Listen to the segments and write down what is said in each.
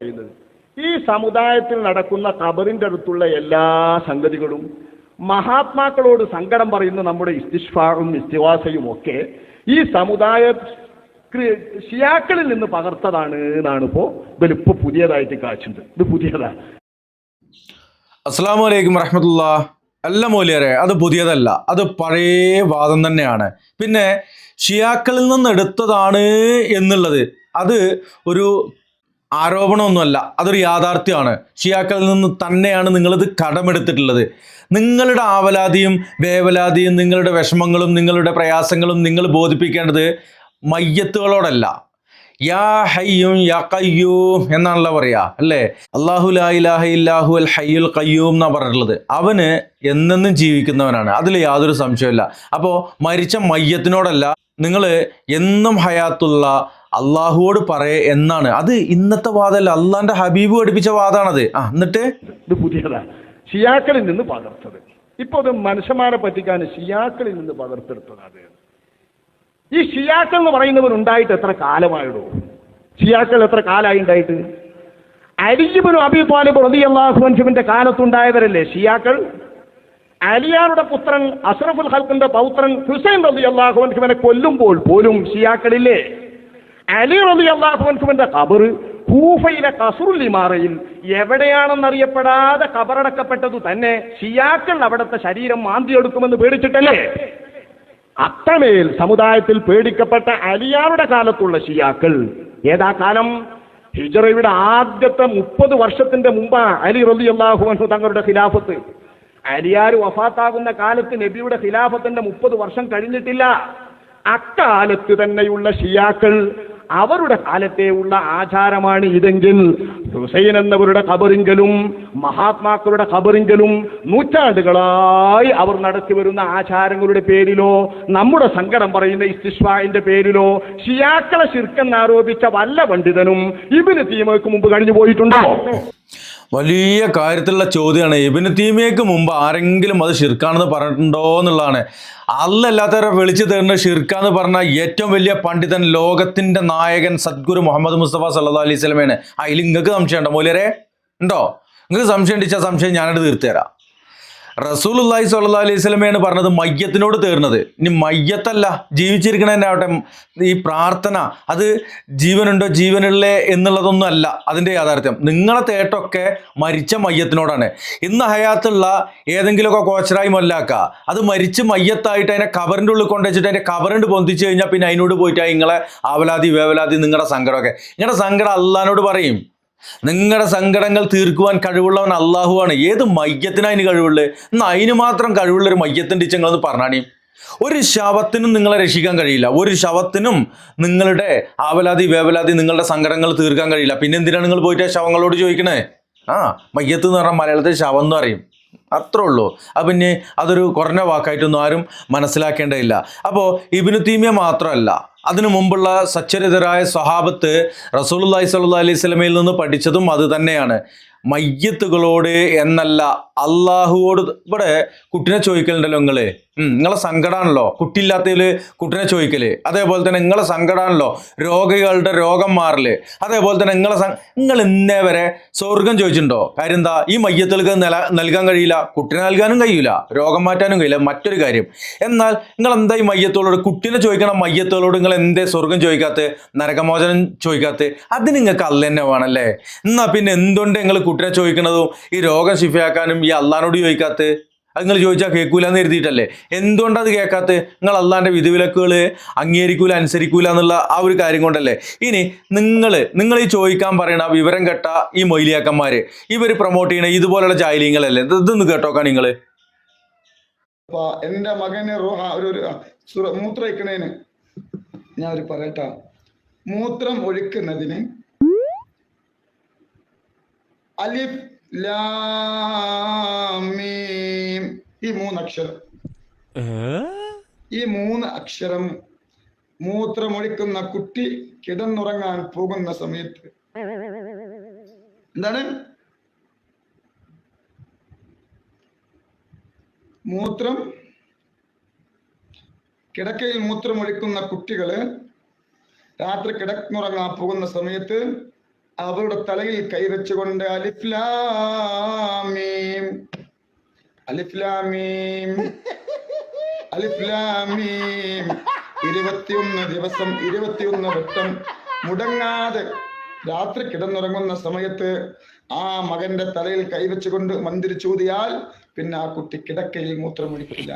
പറയുന്നത് ഈ സമുദായത്തിൽ നടക്കുന്ന ഖബറിന്റെ അടുത്തുള്ള എല്ലാ സംഗതികളും മഹാത്മാക്കളോട് സങ്കടം പറയുന്ന നമ്മുടെ ഇസ്തിഷ്ഫാറും ഇസ്തിവാസയും ഒക്കെ ഈ സമുദായ ഷിയാക്കളിൽ നിന്ന് പകർത്തതാണ് എന്നാണ് ഇപ്പോ ഇതിലിപ്പോ പുതിയതായിട്ട് കാച്ചുണ്ട് ഇത് പുതിയതാണ് അസ്സാം വലൈക്കും വറഹമത്തുള്ള. അല്ല മൂല്യരെ അത് പുതിയതല്ല. അത് പഴയ വാദം തന്നെയാണ്. പിന്നെ ഷിയാക്കളിൽ നിന്ന് എടുത്തതാണ് എന്നുള്ളത്. അത് ഒരു ആരോപണമൊന്നുമല്ല അതൊരു യാഥാർത്ഥ്യമാണ്. ഷിയാക്കളിൽ നിന്ന് തന്നെയാണ് നിങ്ങളിത് കടമെടുത്തിട്ടുള്ളത്. നിങ്ങളുടെ ആവലാതിയും വേവലാതിയും നിങ്ങളുടെ വിഷമങ്ങളും നിങ്ങളുടെ പ്രയാസങ്ങളും നിങ്ങൾ ബോധിപ്പിക്കേണ്ടത് മയ്യത്തുകളോടല്ല. യാ ഹയ്യും യാ കയ്യൂം എന്നാണല്ലോ പറയാ അല്ലേ? അള്ളാഹു ലാ ഇലാഹ അൽ ഹയ്യുൽ കയ്യൂം എന്നാണ് പറഞ്ഞിട്ടുള്ളത്. അവന് എന്നെന്നും ജീവിക്കുന്നവനാണ് അതിൽ യാതൊരു സംശയമില്ല അപ്പോൾ മരിച്ച മയ്യത്തിനോടല്ല നിങ്ങൾ എന്നും ഹയാത്തുള്ള അള്ളാഹുവോട് പറയേ എന്നാണ്. അത് ഇന്നത്തെ വാദല്ല അള്ളാന്റെ ഹബീബ് പഠിപ്പിച്ച വാദമാണത് ആ എന്നിട്ട്? ഇത് പുതിയതാണ് ഷിയാക്കളിൽ നിന്ന് പകർത്തത്. ഇപ്പൊ അത് മനുഷ്യന്മാരെ പറ്റിക്കാൻ ഷിയാക്കളിൽ നിന്ന് പകർത്തെടുത്തതാണ് ഈ ഷിയാക്കൾ എന്ന് പറയുന്നവർ ഉണ്ടായിട്ട് എത്ര കാലമായിടോ ഷിയാക്കൾ എത്ര കാലമായി ഉണ്ടായിട്ട്? അലിജിബിനും അബി താലിബ് അള്ളാഹു അള്ളാഹുവിന്റെ കാലത്തുണ്ടായവരല്ലേ ഷിയാക്കൾ? അലിയാരുടെ പുത്രൻ അഷ്റഫുൽ ഹൽക്കിന്റെ പൗത്രൻ ഹുസൈൻ റതി അള്ളാഹുവിനെ കൊല്ലുമ്പോൾ പോലും ഷിയാക്കളില്ലേ? അലി റബി അള്ളാഹുവിന്റെ കബർ കൂഫയിലെ കസറുൽ ഇമാറയിൽ എവിടെയാണെന്നറിയപ്പെടാതെ കബറടക്കപ്പെട്ടത് തന്നെ ഷിയാക്കൾ അവിടുത്തെ ശരീരം മാന്തിയെടുക്കുമെന്ന് പേടിച്ചിട്ടല്ലേ? അത്രമേൽ സമുദായത്തിൽ പേടിക്കപ്പെട്ട അലിയാരുടെ കാലത്തുള്ള ഷിയാക്കൾ ഏതാ കാലം? ഹിജറയുടെ ആദ്യത്തെ മുപ്പത് വർഷത്തിന്റെ മുമ്പാ അലി റബി അള്ളാഹു തങ്ങളുടെ ഖിലാഫത്ത്. അലിയാർ വഫാത്താകുന്ന കാലത്ത് നബിയുടെ ഖിലാഫത്തിന്റെ മുപ്പത് വർഷം കഴിഞ്ഞിട്ടില്ല. അക്കാലത്ത് തന്നെയുള്ള ഷിയാക്കൾ അവരുടെ കാലത്തെ ഉള്ള ആചാരമാണ് ഇതെങ്കിൽ ഹുസൈൻ എന്നവരുടെ കബറിങ്കലും മഹാത്മാക്കളുടെ കബറിങ്കലും നൂറ്റാണ്ടുകളായി അവർ നടത്തി വരുന്ന ആചാരങ്ങളുടെ പേരിലോ നമ്മുടെ സങ്കടം പറയുന്ന ഇസ്തിഷ്വാന്റെ പേരിലോ ഷിയാക്കളെ ശിർക്കെന്നാരോപിച്ച വല്ല പണ്ഡിതനും ഇവന് തീമയ്ക്ക് മുമ്പ് കഴിഞ്ഞു പോയിട്ടുണ്ടോ? വലിയ കാര്യത്തിലുള്ള ചോദ്യമാണ്. ഇബിന് തീമിയക്ക് മുമ്പ് ആരെങ്കിലും അത് ഷിർക്കാണെന്ന് പറഞ്ഞിട്ടുണ്ടോ എന്നുള്ളതാണ്. അല്ലല്ലാത്തവരെ വിളിച്ചു തരുന്ന ഷിർക്കാന്ന് പറഞ്ഞ ഏറ്റവും വലിയ പണ്ഡിതൻ ലോകത്തിന്റെ നായകൻ സദ്ഗുരു മുഹമ്മദ് മുസ്തഫ സല്ലാ അലൈഹി സ്വലമേന് അതിൽ നിങ്ങൾക്ക് സംശയമുണ്ടോ? മൂലരെ ഉണ്ടോ? നിങ്ങൾക്ക് സംശയം ഉണ്ടിച്ചാൽ സംശയം ഞാനത് തീർത്തു തരാം റസൂലുല്ലാഹി സ്വല്ലല്ലാഹി അലൈഹി സ്വലമയാണ് പറഞ്ഞത് മയ്യത്തിനോട് തീർന്നത്. ഇനി മയ്യത്തല്ല ജീവിച്ചിരിക്കണതന്നെ ആവട്ടെ ഈ പ്രാർത്ഥന അത് ജീവനുണ്ടോ ജീവനുള്ളേ എന്നുള്ളതൊന്നും അല്ല അതിന്റെ യാഥാർത്ഥ്യം. നിങ്ങളെ തേട്ടൊക്കെ മരിച്ച മയ്യത്തിനോടാണ്. ഇന്ന് ഹയാത്തുള്ള ഏതെങ്കിലുമൊക്കെ കോച്ചറായി മൊല്ലാക്ക അത് മരിച്ച് മയ്യത്തായിട്ട് അതിനെ കവറിന്റെ ഉള്ളിൽ കൊണ്ടുവച്ചിട്ട് അതിന്റെ കവറിന്റെ പൊന്തിച്ച് കഴിഞ്ഞാൽ പിന്നെ അതിനോട് പോയിട്ട് നിങ്ങളെ ആവലാതി വേവലാതി നിങ്ങളുടെ സങ്കടമൊക്കെ. നിങ്ങളുടെ സങ്കടം അള്ളഹാനോട് പറയും. നിങ്ങളുടെ സങ്കടങ്ങൾ തീർക്കുവാൻ കഴിവുള്ളവൻ അള്ളാഹുവാണ് ഏത് മയ്യത്തിനാ അതിന് കഴിവുള്ളത് എന്നാൽ അതിന് മാത്രം കഴിവുള്ള ഒരു മയ്യത്തിന്റെ ഇച്ചങ്ങളെന്ന് പറഞ്ഞാണി. ഒരു ശവത്തിനും നിങ്ങളെ രക്ഷിക്കാൻ കഴിയില്ല. ഒരു ശവത്തിനും നിങ്ങളുടെ ആവലാതി വേവലാതി നിങ്ങളുടെ സങ്കടങ്ങൾ തീർക്കാൻ കഴിയില്ല. പിന്നെ എന്തിനാണ് നിങ്ങൾ പോയിട്ട് ശവങ്ങളോട് ചോദിക്കണേ? ആ മയ്യത്ത് എന്ന് പറഞ്ഞാൽ മലയാളത്തിൽ ശവം എന്ന് പറയും. അത്രേ ഉള്ളൂ. അത് പിന്നെ അതൊരു കുറഞ്ഞ വാക്കായിട്ടൊന്നും ആരും മനസ്സിലാക്കേണ്ടതില്ല. അപ്പോൾ ഇബിനു തീമിയ മാത്രമല്ല അതിനു മുമ്പുള്ള സച്ചരിതരായ സ്വഹാബത്ത് റസൂലുള്ളാഹി സ്വല്ലല്ലാഹി അലൈഹി സ്വലമയിൽ നിന്ന് പഠിച്ചതും അത് തന്നെയാണ്. മയ്യത്തുകളോട് എന്നല്ല അള്ളാഹുവോട് ഇവിടെ കുട്ടിനെ ചോദിക്കലുണ്ടല്ലോ നിങ്ങൾ. നിങ്ങളെ സങ്കടമാണല്ലോ കുട്ടിയില്ലാത്തതിൽ കുട്ടിനെ ചോദിക്കൽ. അതേപോലെ തന്നെ നിങ്ങളെ സങ്കടമാണല്ലോ രോഗികളുടെ രോഗം മാറൽ. അതേപോലെ തന്നെ നിങ്ങളെ നിങ്ങൾ ഇന്നേ വരെ സ്വർഗം ചോദിച്ചിട്ടുണ്ടോ? കാര്യം എന്താ? ഈ മയ്യത്തുകൾക്ക് നൽകാൻ കഴിയില്ല. കുട്ടിനെ നൽകാനും കഴിയില്ല. രോഗം മാറ്റാനും കഴിയില്ല. മറ്റൊരു കാര്യം. എന്നാൽ നിങ്ങൾ എന്താ ഈ മയ്യത്തുകളോട്? കുട്ടിനെ ചോദിക്കണ മയ്യത്തുകളോട് നിങ്ങൾ എന്തേ സ്വർഗം ചോദിക്കാത്ത നരകമോചനം ചോദിക്കാത്ത അത് നിങ്ങൾക്ക് അല്ല തന്നെ വേണമല്ലേ എന്നാ പിന്നെ എന്തുകൊണ്ട് നിങ്ങൾ കുട്ടിനെ ചോദിക്കുന്നതും ഈ രോഗം ശിഫയാക്കാനും ഈ അള്ളഹാനോട് ചോദിക്കാത്ത അത് നിങ്ങൾ ചോദിച്ചാൽ കേൾക്കൂല എന്ന് എഴുതിയിട്ടല്ലേ എന്തുകൊണ്ടാണ് അത് കേൾക്കാത്ത? നിങ്ങൾ അള്ളാന്റെ വിധിവിലക്കുകൾ അംഗീകരിക്കൂല അനുസരിക്കൂല എന്നുള്ള ആ ഒരു കാര്യം കൊണ്ടല്ലേ? ഇനി നിങ്ങൾ നിങ്ങൾ ഈ ചോദിക്കാൻ പറയണ വിവരം കെട്ട ഈ മൊയിലിയാക്കന്മാർ ഇവർ പ്രൊമോട്ട് ചെയ്യണ ഇതുപോലുള്ള ജാലിയങ്ങളല്ലേ? ഇത് ഇതൊന്ന് കേട്ടോക്കാ നിങ്ങൾ എന്റെ മകന് ഞാൻ ഒരു മൂത്രം ഒഴിക്കുന്നതിന് അലിഫ് ലാമീം ഈ മൂന്ന് അക്ഷരം ഈ മൂന്ന് അക്ഷരം മൂത്രമൊഴിക്കുന്ന കുട്ടി കിടന്നുറങ്ങാൻ പോകുന്ന സമയത്ത് എന്താണ്? മൂത്രം കിടക്കയിൽ മൂത്രമൊഴിക്കുന്ന കുട്ടികൾ രാത്രി കിടന്നുറങ്ങാൻ പോകുന്ന സമയത്ത് അവരുടെ തലയിൽ കൈവച്ചുകൊണ്ട് അലിഫ്ലാമീം അലിഫ്ലാമീം അലിഫ്ലാമീം ഇരുപത്തിയൊന്ന് ദിവസം ഇരുപത്തിയൊന്ന് വട്ടം മുടങ്ങാതെ രാത്രി കിടന്നുറങ്ങുന്ന സമയത്ത് ആ മകന്റെ തലയിൽ കൈവച്ചുകൊണ്ട് മന്ത്രിച്ചൂതിയാൽ പിന്നെ ആ കുട്ടി കിടക്കയിൽ മൂത്രമൊഴിക്കില്ല.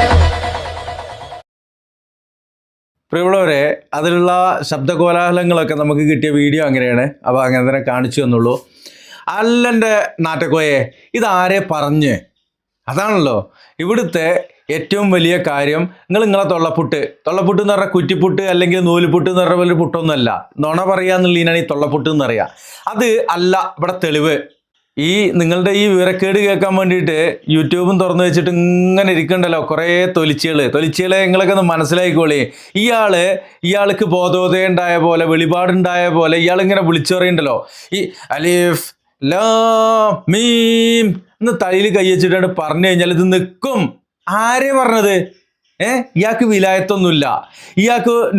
പ്രിയമുള്ളവരെ അതിലുള്ള ശബ്ദകോലാഹലങ്ങളൊക്കെ നമുക്ക് കിട്ടിയ വീഡിയോ അങ്ങനെയാണ്. അപ്പോൾ അങ്ങനെ തന്നെ കാണിച്ചു തന്നുള്ളൂ. അല്ലന്റെ നാട്ടക്കോയെ ഇതാരെ പറഞ്ഞ്? അതാണല്ലോ. ഇവിടുത്തെ ഏറ്റവും വലിയ കാര്യം നിങ്ങൾ നിങ്ങളെ തൊള്ളപ്പുട്ട്. തൊള്ളപ്പുട്ട് എന്ന് പറഞ്ഞാൽ കുറ്റിപ്പുട്ട് അല്ലെങ്കിൽ നൂലുപുട്ട് എന്ന് പറഞ്ഞ വലിയ പുട്ടൊന്നുമല്ല. നുണ പറയുക എന്നുള്ളതിനാണ് ഈ തൊള്ളപ്പുട്ട് എന്ന് പറയുക അത് അല്ല ഇവിടെ തെളിവ്. ഈ നിങ്ങളുടെ ഈ വിവരക്കേട് കേൾക്കാൻ വേണ്ടിയിട്ട് യൂട്യൂബും തുറന്നു വെച്ചിട്ട് ഇങ്ങനെ ഇരിക്കണ്ടല്ലോ കുറേ തൊലിച്ചുകൾ തൊലിച്ചുകളെ നിങ്ങളൊക്കെ ഒന്ന് മനസ്സിലാക്കിക്കോളി. ഇയാൾ ഇയാൾക്ക് ബോധോദയം ഉണ്ടായ പോലെ വെളിപാടുണ്ടായ പോലെ ഇയാൾ ഇങ്ങനെ വിളിച്ചു ഈ അലിഫ് ലാ മീം എന്ന് തലയിൽ കൈ വെച്ചിട്ടാണ് പറഞ്ഞു കഴിഞ്ഞാൽ ഇത് നിൽക്കും ആരെ പറഞ്ഞത്? ഏ? ഇയാൾക്ക് വിലായത്തൊന്നുമില്ല. ഇയാൾക്ക്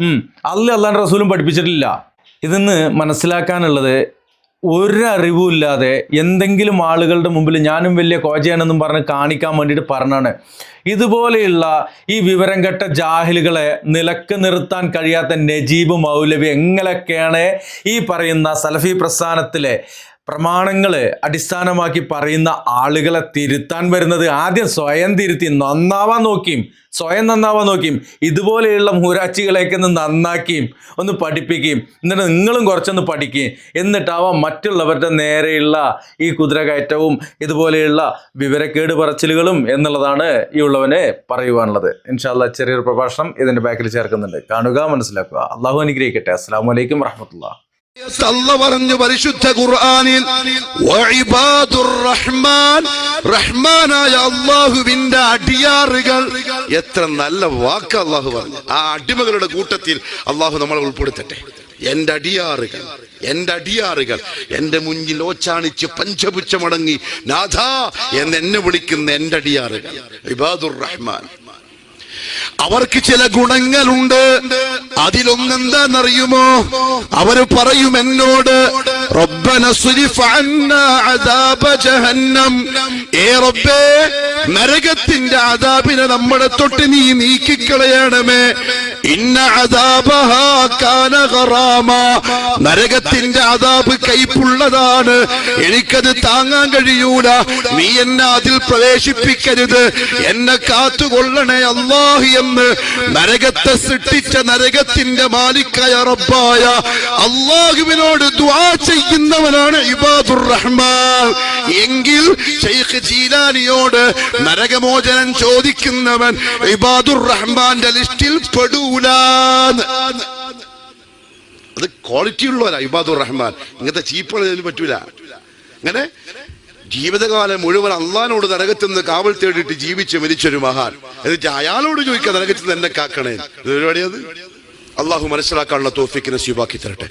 ഉം. അല്ല അല്ലാണ്ട് റസൂലും പഠിപ്പിച്ചിട്ടില്ല. ഇതിന്ന് മനസ്സിലാക്കാനുള്ളത് ഒരറിവും ഇല്ലാതെ എന്തെങ്കിലും ആളുകളുടെ മുമ്പിൽ ഞാനും വലിയ കോജയാണെന്നും പറഞ്ഞ് കാണിക്കാൻ വേണ്ടിയിട്ട് പറഞ്ഞാണ്. ഇതുപോലെയുള്ള ഈ വിവരം കെട്ട ജാഹിലുകളെ നിലയ്ക്ക് നിർത്താൻ കഴിയാത്ത നജീബ് മൗലവി എങ്ങനെയൊക്കെയാണ് ഈ പറയുന്ന സലഫി പ്രസ്ഥാനത്തിലെ പ്രമാണങ്ങൾ അടിസ്ഥാനമാക്കി പറയുന്ന ആളുകളെ തിരുത്താൻ വരുന്നത് ആദ്യം സ്വയം തിരുത്തി നന്നാവാൻ നോക്കിയും സ്വയം നന്നാവാൻ നോക്കിയും ഇതുപോലെയുള്ള മൂരാച്ചികളെയൊക്കെ ഒന്ന് നന്നാക്കിയും ഒന്ന് പഠിപ്പിക്കുകയും എന്നിട്ട് നിങ്ങളും കുറച്ചൊന്ന് പഠിക്കുകയും എന്നിട്ടാവാം മറ്റുള്ളവരുടെ നേരെയുള്ള ഈ കുതിരകയറ്റവും ഇതുപോലെയുള്ള വിവരക്കേട് പറച്ചിലുകളും എന്നുള്ളതാണ് ഈ ഉള്ളവനെ പറയുവാനുള്ളത്. ഇൻഷാല്ല ചെറിയൊരു പ്രഭാഷണം ഇതിന്റെ ബാക്കിൽ ചേർക്കുന്നുണ്ട്. കാണുക മനസ്സിലാക്കുക. അള്ളാഹു അനുഗ്രഹിക്കട്ടെ. അസ്സാം വലൈക്കും വറഹമത്തുള്ള അല്ല പറഞ്ഞു പരിശുദ്ധ ഖുർആനിൽ റഹ്മാൻ റഹ്മാനായ അള്ളാഹുവിന്റെ അടിയാറുകൾ. എത്ര നല്ല വാക്ക് അള്ളാഹു പറഞ്ഞു. ആ അടിമകളുടെ കൂട്ടത്തിൽ അള്ളാഹു നമ്മളെ ഉൾപ്പെടുത്തട്ടെ. എന്റെ അടിയാറുകൾ എന്റെ അടിയാറുകൾ എന്റെ മുന്നിൽ ഓച്ചാണിച്ച് പഞ്ചപുച്ചമടങ്ങി നാഥ എന്ന് എന്നെ വിളിക്കുന്ന എന്റെ അടിയാറുകൾ. ഇബാദുർ റഹ്മാൻ. അവർക്ക് ചില ഗുണങ്ങളുണ്ട്. അതിലൊന്നെന്താണെന്നറിയുമോ? അവർ പറയും എന്നോട് റബ്ബന സുരിഫ് അന്നാ അദാബ ജഹന്നം. ഏ റബ്ബേ നരകത്തിന്റെ അതാപിനെ നമ്മുടെ തൊട്ട് നീ നീക്കിക്കളയണമേ. ഇന്ന ഗറാമ നരകത്തിന്റെ അതാപ് കൈപ്പുള്ളതാണ്. എനിക്കത് താങ്ങാൻ കഴിയൂല. നീ എന്നെ അതിൽ പ്രവേശിപ്പിക്കരുത്. എന്നെ കാത്തുകൊള്ളണേ അള്ളാഹി എന്ന് നരകത്തെ സൃഷ്ടിച്ച നരകത്തിന്റെ മാലിക്കായ റബ്ബായ അള്ളാഹുവിനോട് ദ്വാ ചെയ്യുന്നവനാണ് ഇബാദുർ റഹ്മാൻ എങ്കിൽ ഷെയ്ഖ് ജീലാനിയോട് നരകമോചനം ചോദിക്കുന്നവൻ ഇബാദുർ റഹ്മാന്റെ ലിസ്റ്റിൽ പെടൂലാന്ന്. അത് ക്വാളിറ്റി ഉള്ളവരാ ഇബാദുർ റഹ്മാൻ. ഇങ്ങനത്തെ ചീപ്പുകൾ പറ്റൂല. അങ്ങനെ ജീവിതകാലം മുഴുവൻ അള്ളഹാനോട് നരകത്തിൽ നിന്ന് കാവൽ തേടിയിട്ട് ജീവിച്ച് മരിച്ചൊരു മഹാൻ. എന്നിട്ട് അയാളോട് ചോദിക്കുക നരകത്തിൽ നിന്ന് എന്നെ കാക്കണേ? പരിപാടിയത് അള്ളാഹു മനസ്സിലാക്കാനുള്ള തോഫിക്കിനെ സ്വീപാക്കി തരട്ടെ.